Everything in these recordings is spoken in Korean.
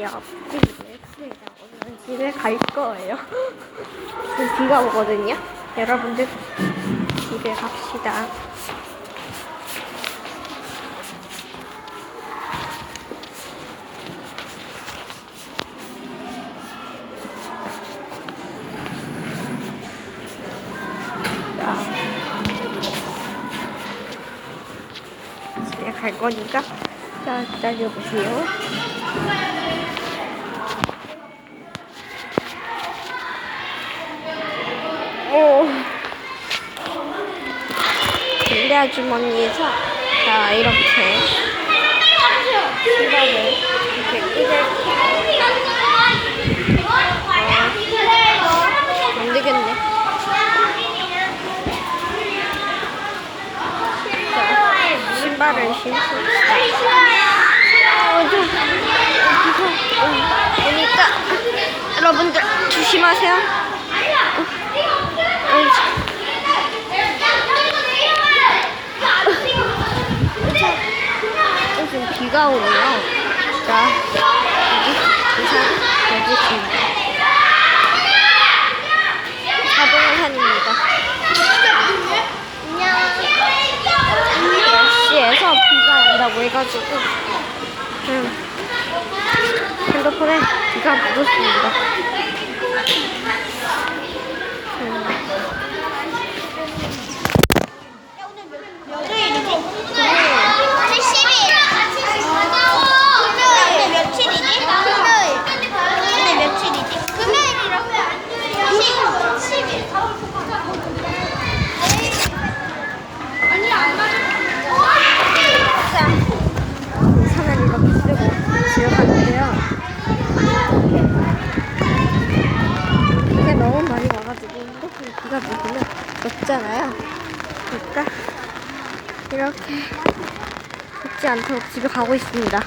옆집에 오늘 집에 갈 거예요. 지금 비가 오거든요. 여러분들 집에 갑시다. 갈 거니까 자 기다려 보세요. 군대 아주머니에서 자 이렇게 시간을 이렇게 끄게 안 되겠네. 자, 신발을 신습니다. 어, 좀, 어, 어, 오니까 여러분들 조심하세요. 어, 자. 어, 지금 비가 오네요. 자, 여기 우산 여기 있습니다. 자동우산입니다. 날씨에서 비가 온다고 해가지고 그냥 핸드폰에 비가 묻었습니다. 음. 오늘 10일. 오늘 며칠이지? 금요일. 오늘 며칠이지? 금요일이라고. 10, 10일. 아니, 안 맞아. 우산을 이렇게 쓰고 집에 가는데요. 비가 너무 많이 와가지고 핸드폰에 비가 묻으면 젖잖아요. 그러니까 이렇게 젖지 않도록 집에 가고 있습니다.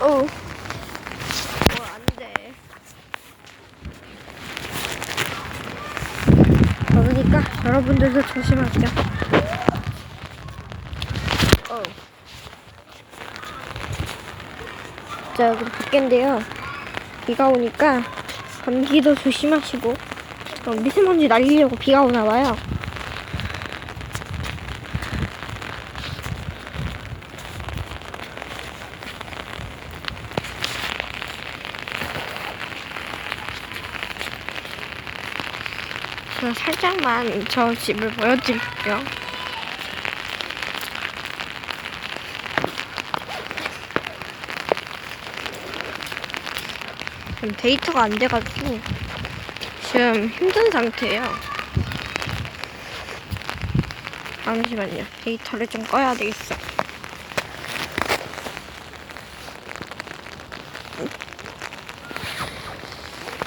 어. 어, 안 돼. 그러니까 여러분들도 조심하세요. 어. 자, 여기 밖인데요. 비가 오니까 감기도 조심하시고 어, 미세먼지 날리려고 비가 오나 봐요. 그냥 살짝만 저 집을 보여드릴게요. 지금 데이터가 안 돼가지고 지금 힘든 상태예요. 잠시만요. 데이터를 좀 꺼야 되겠어.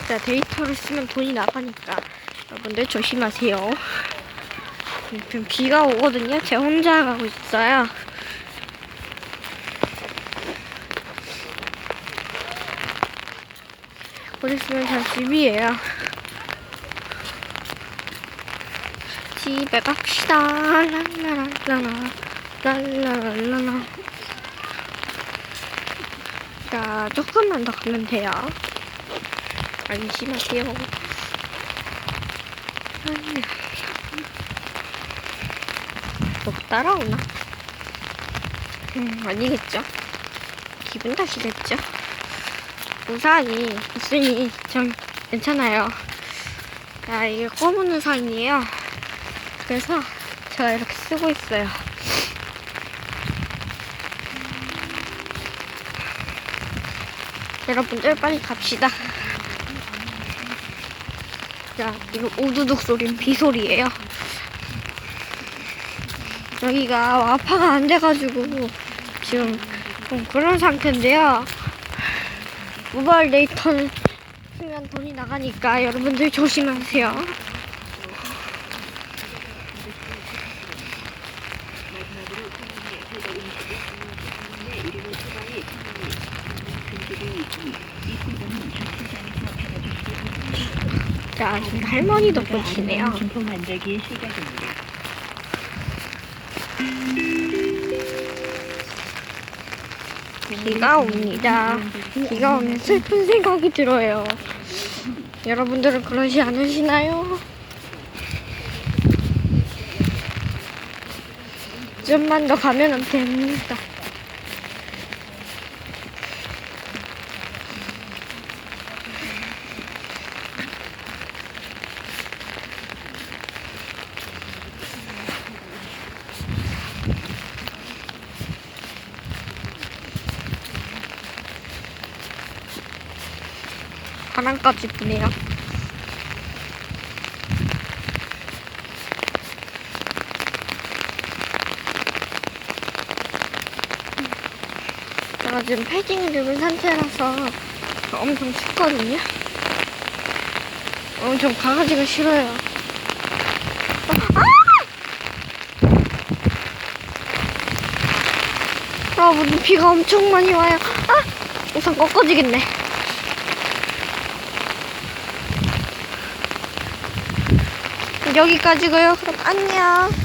자, 데이터를 쓰면 돈이 나가니까 여러분들 조심하세요. 지금 비가 오거든요. 제 혼자 가고 있어요. 곧 있으면 저 집이에요. 집에 갑시다. 랄라랄라라. 랄라랄라라. 자, 조금만 더 가면 돼요. 안심하세요. 너 따라오나? 음, 아니겠죠? 기분 탓이겠죠? 우산이 있으니 좀 괜찮아요. 야, 이게 검은 우산이에요. 그래서 제가 이렇게 쓰고 있어요. 여러분들 빨리 갑시다. 진짜 이거 우두둑 소리는 비소리예요. 여기가 와파가 안 돼가지고 지금 좀 그런 상태인데요. 모바일 데이터는 쓰면 돈이 나가니까 여러분들 조심하세요. 자, 지금 할머니도 보시네요. 중포 만들기의 시작입니다. 비가 옵니다. 비가 오면 슬픈 생각이 들어요. 여러분들은 그러지 않으시나요? 좀만 더 가면 됩니다. 바람까지 부네요. 제가 지금 패딩을 입은 상태라서 엄청 춥거든요. 엄청 강아지가 싫어요. 아! 아, 무슨 비가 엄청 많이 와요. 아! 우선 꺾어지겠네. 여기까지고요. 그럼 안녕.